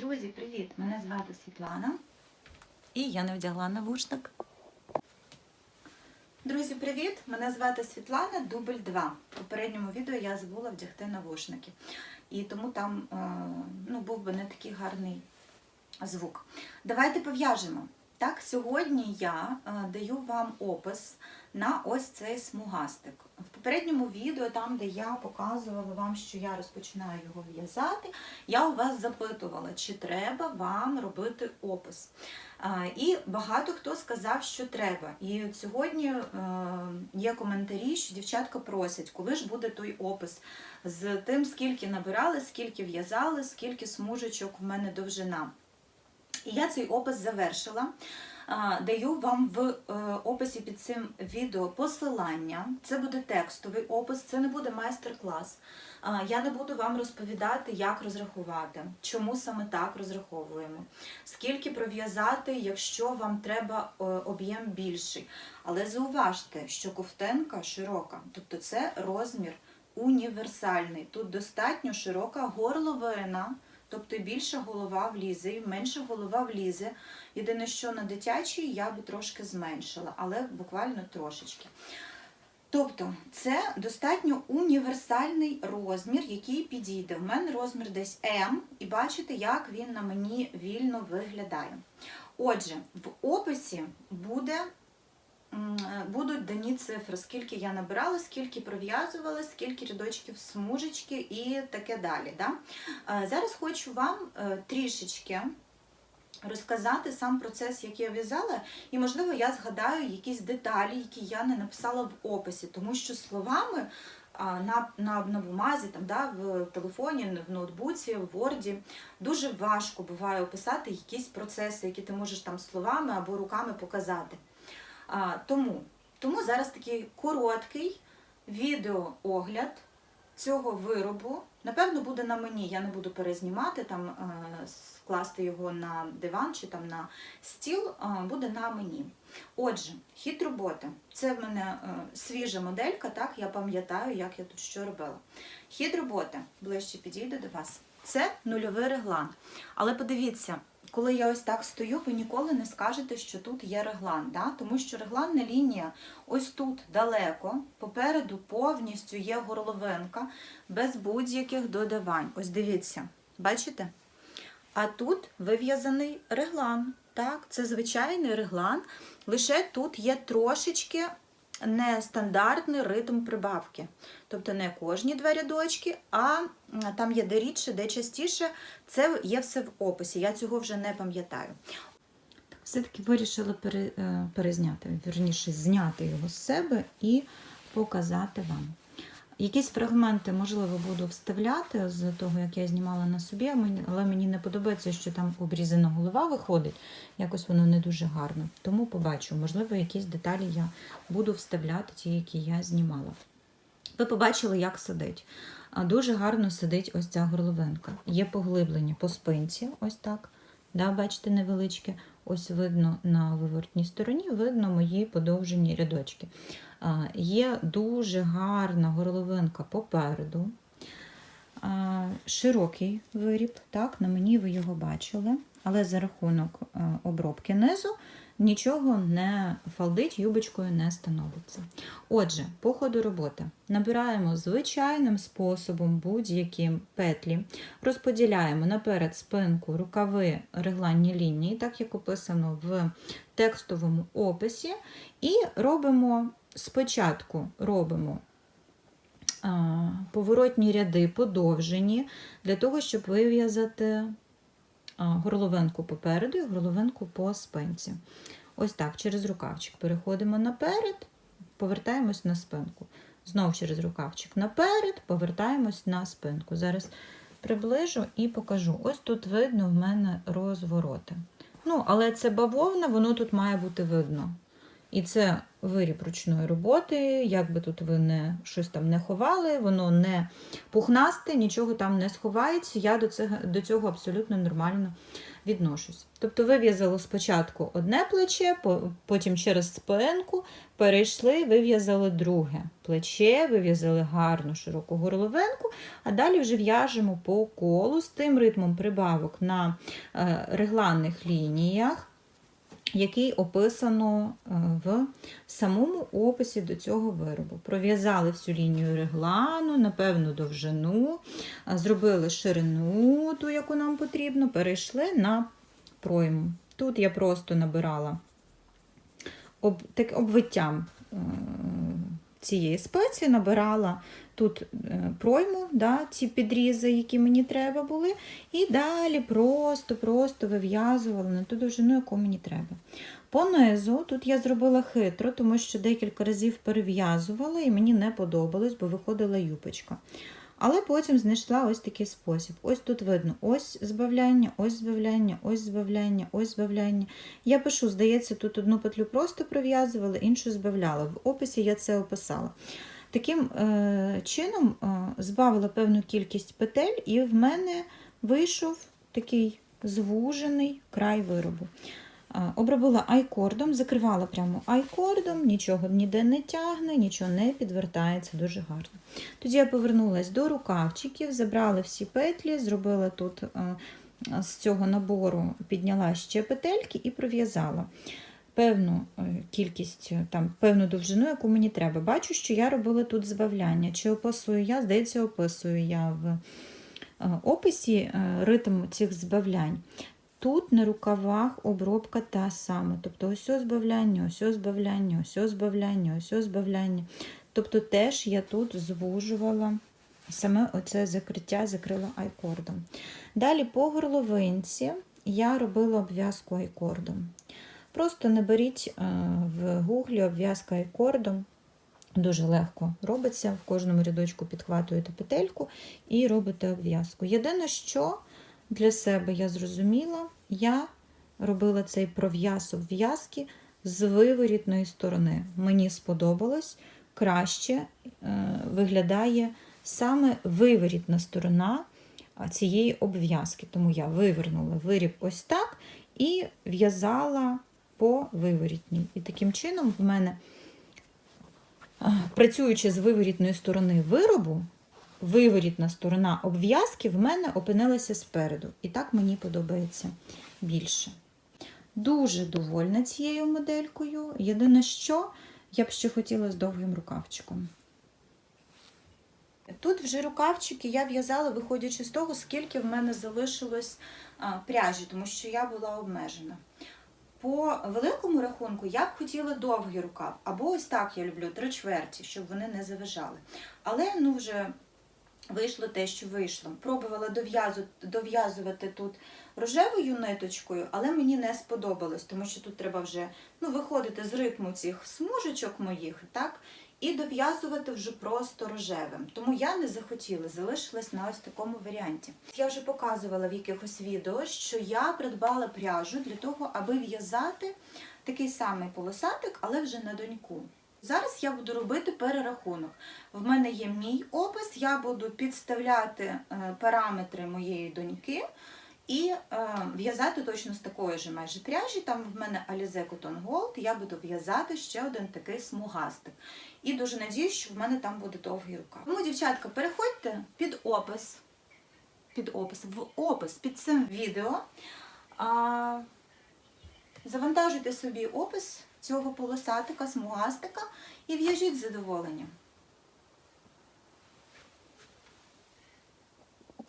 Друзі, привіт! Мене звати Світлана. І я не вдягла навушник. Друзі, привіт! Мене звати Світлана, дубль 2. В попередньому відео я забула вдягти навушники. І тому там е, ну, був би не такий гарний звук. Давайте пов'яжемо. Так, сьогодні я е, даю вам опис на ось цей смугастик. В попередньому відео, там, де я показувала вам, що я розпочинаю його в'язати, я у вас запитувала, чи треба вам робити опис. Е, І багато хто сказав, що треба. І сьогодні е, є коментарі, що дівчатка просять, коли ж буде той опис з тим, скільки набирали, скільки в'язали, скільки смужечок в мене довжина. І я цей опис завершила. Даю вам в е, описі під цим відео посилання. Це буде текстовий опис, це не буде майстер-клас. Я не буду вам розповідати, як розрахувати, чому саме так розраховуємо, скільки пров'язати, якщо вам треба е, об'єм більший. Але зауважте, що ковтинка широка, тобто це розмір універсальний. Тут достатньо широка горловина. Тобто і більша голова влізе, і менша голова влізе. Єдине, що на дитячій я би трошки зменшила, але буквально трошечки. Тобто, це достатньо універсальний розмір, який підійде. В мене розмір десь М, і бачите, як він на мені вільно виглядає. Отже, в описі буде будуть дані цифри, скільки я набирала, скільки пров'язувала, скільки рядочків смужечки і таке далі. Да? Е, Зараз хочу вам е, трішечки розказати сам процес, як я в'язала, і, можливо, я згадаю якісь деталі, які я не написала в описі, тому що словами на, на, на бумазі, там, да, в телефоні, в ноутбуці, в Word дуже важко буває описати якісь процеси, які ти можеш там словами або руками показати. А, тому, тому зараз такий короткий відеоогляд цього виробу. Напевно, буде на мені. Я не буду перезнімати, там е, скласти його на диван чи там на стіл, буде на мені. Отже, хід роботи. Це в мене е, свіжа моделька, так, я пам'ятаю, як я тут що робила. Хід роботи ближче підійде до вас. Це нульовий реглан. Але подивіться, коли я ось так стою, ви ніколи не скажете, що тут є реглан, да? тому що регланна лінія ось тут далеко, попереду повністю є горловинка, без будь-яких додавань. Ось дивіться, бачите? А тут вив'язаний реглан. Так, це звичайний реглан, лише тут є трошечки нестандартний ритм прибавки. Тобто не кожні два рядочки, а там є де рідше, де частіше. Це є все в описі. Я цього вже не пам'ятаю. Все-таки вирішила е, перезняти, вірніше, зняти його з себе і показати вам. Якісь фрагменти, можливо, буду вставляти з того, як я знімала на собі, але мені не подобається, що там обрізана голова виходить. Якось воно не дуже гарно. Тому побачу, можливо, якісь деталі я буду вставляти, ті, які я знімала. Ви побачили, як сидить. Дуже гарно сидить ось ця горловинка. Є поглиблення по спинці, ось так. Да, Бачите, невеличке. Ось видно на вивертній стороні, видно мої подовжені рядочки. Є дуже гарна горловинка попереду, широкий виріб, так, на мені ви його бачили, але за рахунок обробки низу нічого не фалдить, юбочкою не становиться. Отже, по ходу роботи набираємо звичайним способом будь-які петлі, розподіляємо наперед спинку, рукави, регланні лінії, так як описано в текстовому описі, і робимо спочатку робимо поворотні ряди подовжені, для того, щоб вив'язати горловинку попереду і горловинку по спинці. Ось так, через рукавчик переходимо наперед, повертаємось на спинку. Знову через рукавчик наперед, повертаємось на спинку. Зараз приближу і покажу. Ось тут видно в мене розвороти. Ну, але це бавовна, воно тут має бути видно. І це виріб ручної роботи, як би тут ви не щось там не ховали, воно не пухнасте, нічого там не сховається. Я до цього, до цього абсолютно нормально відношусь. Тобто вив'язали спочатку одне плече, потім через спинку перейшли, вив'язали друге плече, вив'язали гарну широку горловинку, а далі вже в'яжемо по колу з тим ритмом прибавок на е, регланних лініях який описано е, в самому описі до цього виробу. Пров'язали всю лінію реглану на певну довжину, зробили ширину, ту, яку нам потрібно, перейшли на пройму. Тут я просто набирала об, так, обвиттям е, цієї спеції, набирала тут е, пройму, да, ці підрізи, які мені треба були, і далі просто-просто вив'язувала на ту довжину, яку мені треба. По низу тут я зробила хитро, тому що декілька разів перев'язувала і мені не подобалось, бо виходила юпочка. Але потім знайшла ось такий спосіб. Ось тут видно ось збавляння, ось збавляння, ось збавляння, ось збавляння. Я пишу, здається, тут одну петлю просто пров'язувала, іншу збавляла. В описі я це описала. Таким е, чином е, збавила певну кількість петель, і в мене вийшов такий звужений край виробу. Обробила айкордом, закривала прямо айкордом, нічого ніде не тягне, нічого не підвертається дуже гарно. Тоді я повернулася до рукавчиків, забрала всі петлі, зробила тут е, з цього набору, підняла ще петельки і пров'язала певну е, кількість, е, там, певну довжину, яку мені треба. Бачу, що я робила тут збавляння. Чи описую я? Здається, описую я в описі ритм цих збавлянь. Тут на рукавах обробка та сама. Тобто ось збавляння, ось збавляння, ось збавляння, ось збавляння. Тобто теж я тут звужувала саме оце закриття, закрила айкордом. Далі по горловинці я робила обв'язку айкордом. Просто наберіть е, в гуглі обв'язка айкордом. Дуже легко робиться. В кожному рядочку підхватуєте петельку і робите обв'язку. Єдине, що для себе я зрозуміла, я робила цей пров'яз обв'язки з виворітної сторони. Мені сподобалось краще е, виглядає саме виворітна сторона цієї обв'язки. Тому я вивернула виріб ось так і в'язала по виворітній. І таким чином в мене, працюючи з виворітної сторони виробу, виворітна сторона обв'язки в мене опинилася спереду. І так мені подобається більше. Дуже довольна цією моделькою. Єдине, що я б ще хотіла з довгим рукавчиком. Тут вже рукавчики я в'язала, виходячи з того, скільки в мене залишилось пряжі, тому що я була обмежена. По великому рахунку я б хотіла довгий рукав, або ось так я люблю, три чверті, щоб вони не заважали. Але ну вже вийшло те, що вийшло. Пробувала дов'язувати тут рожевою ниточкою, але мені не сподобалось, тому що тут треба вже ну, виходити з ритму цих смужечок моїх, так? І дов'язувати вже просто рожевим. Тому я не захотіла, залишилась на ось такому варіанті. Я вже показувала в якихось відео, що я придбала пряжу для того, аби в'язати такий самий полосатик, але вже на доньку. Зараз я буду робити перерахунок. В мене є мій опис, я буду підставляти е, параметри моєї доньки і е, в'язати точно з такої ж майже пряжі. Там в мене Alize Cotton Gold, я буду в'язати ще один такий смугастик. І дуже надіюсь, що в мене там буде довгий рукав. Тому, дівчатка, переходьте під опис, під опис, в опис під цим відео. Завантажуйте собі опис цього полосатика, смугастика і в'яжіть з задоволенням.